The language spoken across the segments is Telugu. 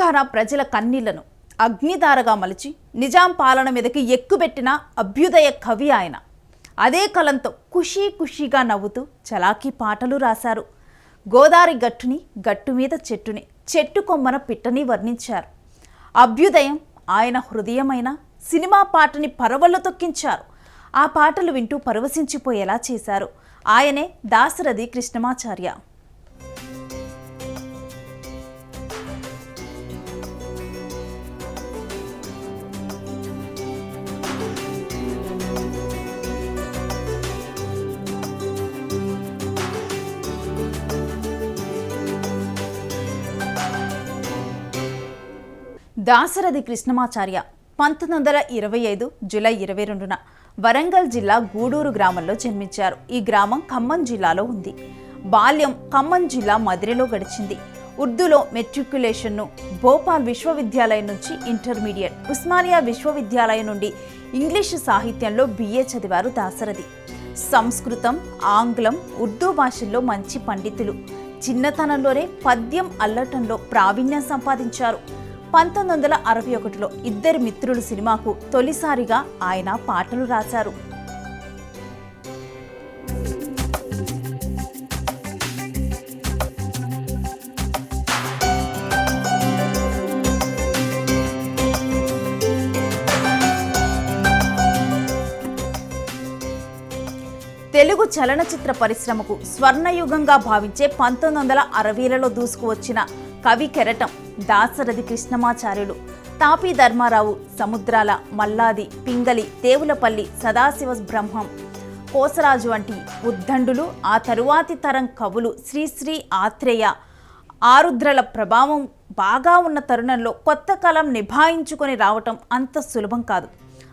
తెలంగాణ ప్రజల కన్నీళ్ళను అగ్నిధారగా మలిచి నిజాం పాలన మీదకి ఎక్కుబెట్టిన అభ్యుదయ కవి ఆయన. అదే కలంతో ఖుషీ ఖుషీగా నవ్వుతూ చలాకీ పాటలు రాశారు. గోదారి గట్టుని గట్టు మీద చెట్టుని చెట్టు కొమ్మన పిట్టని వర్ణించారు. అభ్యుదయం ఆయన హృదయమైన సినిమా పాటని పరవళ్ళు తొక్కించారు. ఆ పాటలు వింటూ పరవశించిపోయేలా చేశారు. ఆయనే దాశరథి కృష్ణమాచార్య. దాశరథి కృష్ణమాచార్య పంతొమ్మిది వందల ఇరవై ఐదు జూలై ఇరవై రెండున వరంగల్ జిల్లా గూడూరు గ్రామంలో జన్మించారు. ఈ గ్రామం ఖమ్మం జిల్లాలో ఉంది. బాల్యం ఖమ్మం జిల్లా మదిరిలో గడిచింది. ఉర్దూలో మెట్రికులేషన్ను భోపాల్ విశ్వవిద్యాలయం నుంచి ఇంటర్మీడియట్ ఉస్మానియా విశ్వవిద్యాలయం నుండి ఇంగ్లీషు సాహిత్యంలో బిఏ చదివారు దాశరథి. సంస్కృతం ఆంగ్లం ఉర్దూ భాషల్లో మంచి పండితులు. చిన్నతనంలోనే పద్యం అల్లటంలో ప్రావీణ్యం సంపాదించారు. పంతొమ్మిది వందల అరవై ఒకటిలో ఇద్దరు మిత్రులు సినిమాకు తొలిసారిగా ఆయన పాటలు రాశారు. తెలుగు చలనచిత్ర పరిశ్రమకు స్వర్ణయుగంగా భావించే పంతొమ్మిది వందల అరవైలలో దూసుకువచ్చిన కవి కెరటం దాసరథి కృష్ణమాచార్యులు తాపీ ధర్మారావు సముద్రాల మల్లాది పింగళి దేవులపల్లి సదాశివ బ్రహ్మం కోసరాజు వంటి ఉద్దండులు ఆ తరువాతి తరం కవులు శ్రీశ్రీ ఆత్రేయ ఆరుద్రల ప్రభావం బాగా ఉన్న తరుణంలో కొత్త కలం నిభాయించుకొని రావటం అంత సులభం కాదు.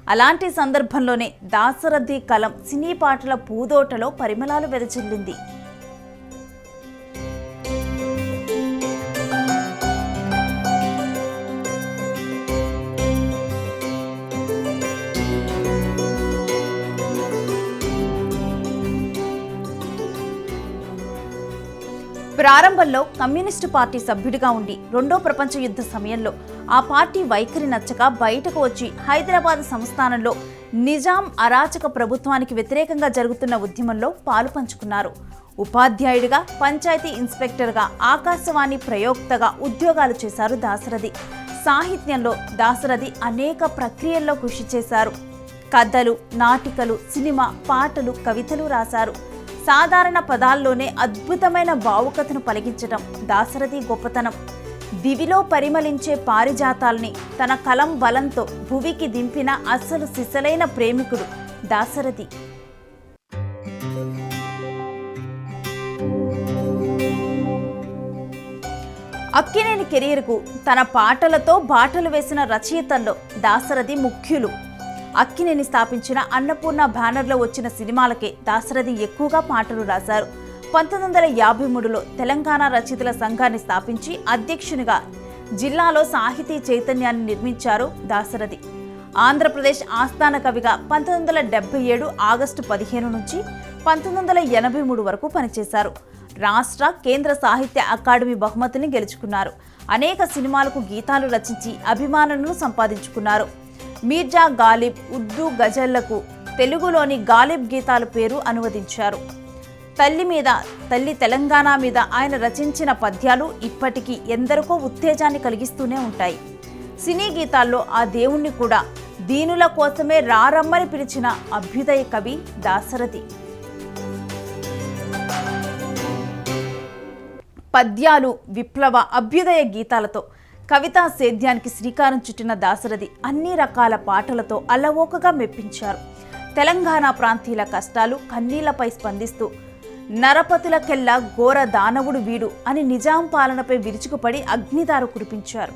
అలాంటి సందర్భంలోనే దాసరథి కలం సినీ పాటల పూదోటలో పరిమళాలు వెదజల్లింది. ప్రారంభంలో కమ్యూనిస్టు పార్టీ సభ్యుడిగా ఉండి రెండో ప్రపంచ యుద్ధ సమయంలో ఆ పార్టీ వైఖరి నచ్చక బయటకు వచ్చి హైదరాబాద్ సంస్థానంలో నిజాం అరాచక ప్రభుత్వానికి వ్యతిరేకంగా జరుగుతున్న ఉద్యమంలో పాలు పంచుకున్నారు. ఉపాధ్యాయుడిగా పంచాయతీ ఇన్స్పెక్టర్గా ఆకాశవాణి ప్రయోక్తగా ఉద్యోగాలు చేశారు దాశరథి. సాహిత్యంలో దాశరథి అనేక ప్రక్రియల్లో కృషి చేశారు. కథలు నాటికలు సినిమా పాటలు కవితలు రాశారు. సాధారణ పదాల్లోనే అద్భుతమైన భావుకతను పలికించడం దాశరథి గొప్పతనం. దివిలో పరిమళించే పారిజాతాల్ని తన కలం బలంతో భువికి దింపిన అస్సలు సిసలైన ప్రేమికుడు దాశరథి. అక్కినేని కెరీర్కు తన పాటలతో బాటలు వేసిన రచయితల్లో దాశరథి ముఖ్యులు. అక్కినేని స్థాపించిన అన్నపూర్ణ బ్యానర్లో వచ్చిన సినిమాలకే దాశరథి ఎక్కువగా పాటలు రాశారు. పంతొమ్మిది వందల యాభై మూడులో తెలంగాణ రచయితల సంఘాన్ని స్థాపించి అధ్యక్షునిగా జిల్లాలో సాహితీ చైతన్యాన్ని నిర్మించారు దాశరథి. ఆంధ్రప్రదేశ్ ఆస్థాన కవిగా పంతొమ్మిది వందల డెబ్బై ఏడు ఆగస్టు పదిహేను నుంచి పంతొమ్మిది వందల ఎనభై మూడు వరకు పనిచేశారు. రాష్ట్ర కేంద్ర సాహిత్య అకాడమీ బహుమతిని గెలుచుకున్నారు. అనేక సినిమాలకు గీతాలు రచించి అభిమానులను సంపాదించుకున్నారు. మీర్జా గాలిబ్ ఉర్దూ గజళ్ళకు తెలుగులోని గాలిబ్ గీతాల పేరు అనువదించారు. తల్లి మీద తల్లి తెలంగాణ మీద ఆయన రచించిన పద్యాలు ఇప్పటికీ ఎందరికో ఉత్తేజాన్ని కలిగిస్తూనే ఉంటాయి. సినీ గీతాల్లో ఆ దేవుణ్ణి కూడా దీనుల కోసమే రారమ్మని పిలిచిన అభ్యుదయ కవి దాశరథి. పద్యాలు విప్లవ అభ్యుదయ గీతాలతో కవితా సేద్యానికి శ్రీకారం చుట్టిన దాశరథి అన్ని రకాల పాటలతో అలవోకగా మెప్పించారు. తెలంగాణ ప్రాంతీయుల కష్టాలు కన్నీళ్ళపై స్పందిస్తూ నరపతులకెల్లా ఘోర దానవుడు వీడు అని నిజాం పాలనపై విరుచుకుపడి అగ్నిదారు కురిపించారు.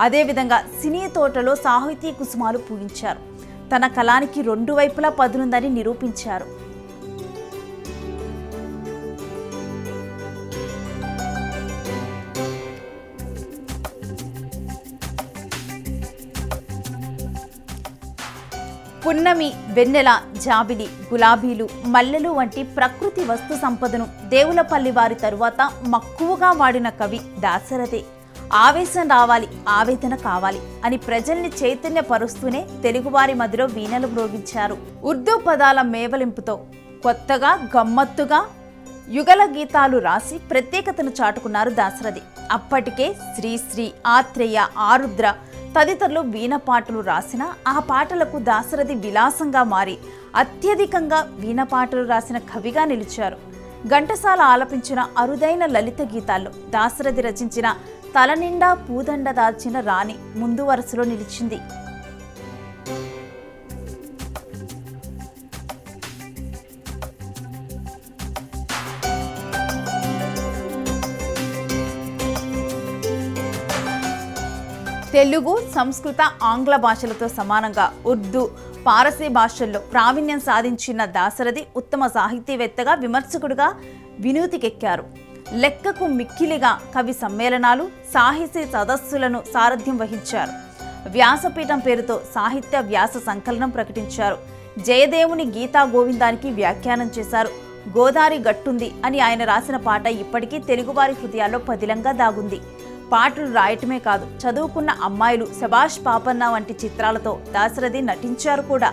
అదేవిధంగా సినీ తోటలో సాహితీ కుసుమాలు పూయించారు. తన కళానికి రెండు వైపులా పదునుందని నిరూపించారు. పున్నమి వెన్నెల జాబిలి గులాబీలు మల్లెలు వంటి ప్రకృతి వస్తు సంపదను దేవులపల్లి వారి తరువాత మక్కువగా వాడిన కవి దాశరథే. ఆవేశం రావాలి ఆవేదన కావాలి అని ప్రజల్ని చైతన్యపరుస్తూనే తెలుగువారి మధ్యలో వీణలు మ్రోగించారు. ఉర్దూ పదాల మేవలింపుతో కొత్తగా గమ్మత్తుగా యుగల గీతాలు రాసి ప్రత్యేకతను చాటుకున్నారు దాశరథి. అప్పటికే శ్రీశ్రీ ఆత్రేయ ఆరుద్ర తదితరులు వీణ పాటలు రాసిన ఆ పాటలకు దాశరథి విలాసంగా మారి అత్యధికంగా వీణ పాటలు రాసిన కవిగా నిలిచారు. ఘంటసాల ఆలపించిన అరుదైన లలిత గీతాల్లో దాశరథి రచించిన తలనిండా పూదండ దాల్చిన రాణి ముందు వరుసలో నిలిచింది. తెలుగు సంస్కృత ఆంగ్ల భాషలతో సమానంగా ఉర్దూ పారసీ భాషల్లో ప్రావీణ్యం సాధించిన దాశరథి ఉత్తమ సాహితీవేత్తగా విమర్శకుడిగా వినూతికెక్కారు. లెక్కకు మిక్కిలిగా కవి సమ్మేళనాలు సాహితీ సదస్సులను సారథ్యం వహించారు. వ్యాసపీఠం పేరుతో సాహిత్య వ్యాస సంకలనం ప్రకటించారు. జయదేవుని గీతా గోవిందానికి వ్యాఖ్యానం చేశారు. గోదారి గట్టుంది అని ఆయన రాసిన పాట ఇప్పటికీ తెలుగువారి హృదయాల్లో పదిలంగా దాగుంది. పాటలు రాయటమే కాదు చదువుకున్న అమ్మాయిలు శభాష్ పాపన్న వంటి చిత్రాలతో దాశరథి నటించారు కూడా.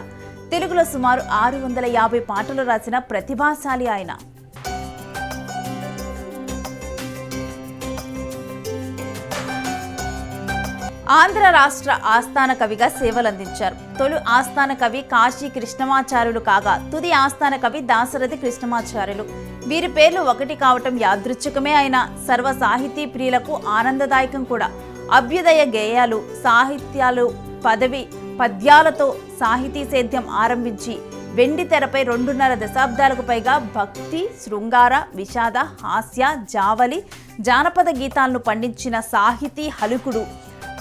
తెలుగులో సుమారు ఆరు వందల యాభై పాటలు రాసిన ప్రతిభాశాలి ఆయన. ఆంధ్ర రాష్ట్ర ఆస్థాన కవిగా సేవలందించారు. తొలి ఆస్థాన కవి కాశీ కృష్ణమాచార్యులు కాగా తుది ఆస్థాన కవి దాశరథి కృష్ణమాచార్యులు. వీరి పేర్లు ఒకటి కావటం యాదృచ్ఛికమే అయిన సర్వ సాహితీ ప్రియులకు ఆనందదాయకం కూడా. అభ్యుదయ గేయాలు సాహిత్యాలు పదవి పద్యాలతో సాహితీ సేద్యం ఆరంభించి వెండి తెరపై రెండున్నర దశాబ్దాలకు పైగా భక్తి శృంగార విషాద హాస్య జావలి జానపద గీతాలను పండించిన సాహితీ హలుకుడు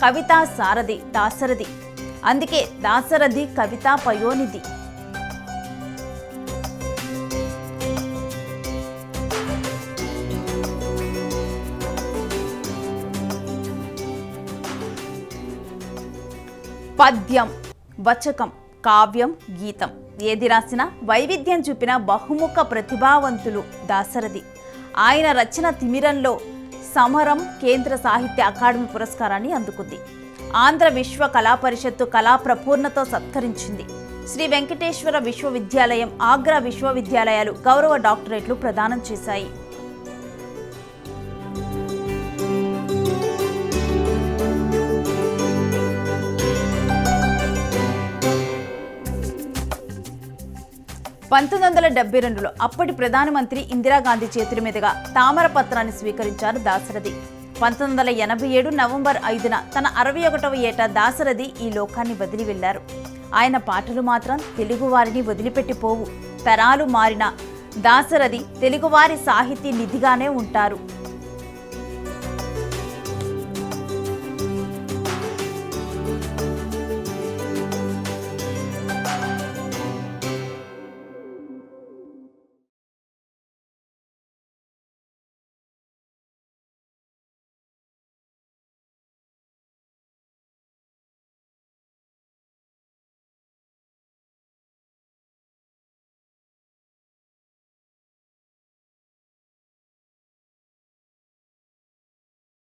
కవితా సారథి దాసరథి అందుకే దాసరథి కవితా పయోనిధి. పద్యం వచకం కావ్యం గీతం. ఏది రాసినా వైవిధ్యం చూపిన బహుముఖ ప్రతిభావంతులు దాశరథి. ఆయన రచన తిమిరంలో సమరం కేంద్ర సాహిత్య అకాడమీ పురస్కారాన్ని అందుకుంది. ఆంధ్ర విశ్వ కళా పరిషత్తు కళా ప్రపూర్ణతో సత్కరించింది. శ్రీ వెంకటేశ్వర విశ్వవిద్యాలయం ఆగ్రా విశ్వవిద్యాలయాలు గౌరవ డాక్టరేట్లు ప్రదానం చేశాయి. పంతొమ్మిది వందల డెబ్బై రెండులో అప్పటి ప్రధానమంత్రి ఇందిరాగాంధీ చేతుల మీదుగా తామర పత్రాన్ని స్వీకరించారు దాశరథి. పంతొమ్మిది వందల ఎనభై ఏడు నవంబర్ ఐదున తన అరవై ఒకటవ ఏట దాశరథి ఈ లోకాన్ని వదిలి వెళ్ళారు ఆయన పాటలు మాత్రం తెలుగువారిని వదిలిపెట్టిపోవు. తరాలు మారిన దాశరథి తెలుగువారి సాహితీ నిధిగానే ఉంటారు.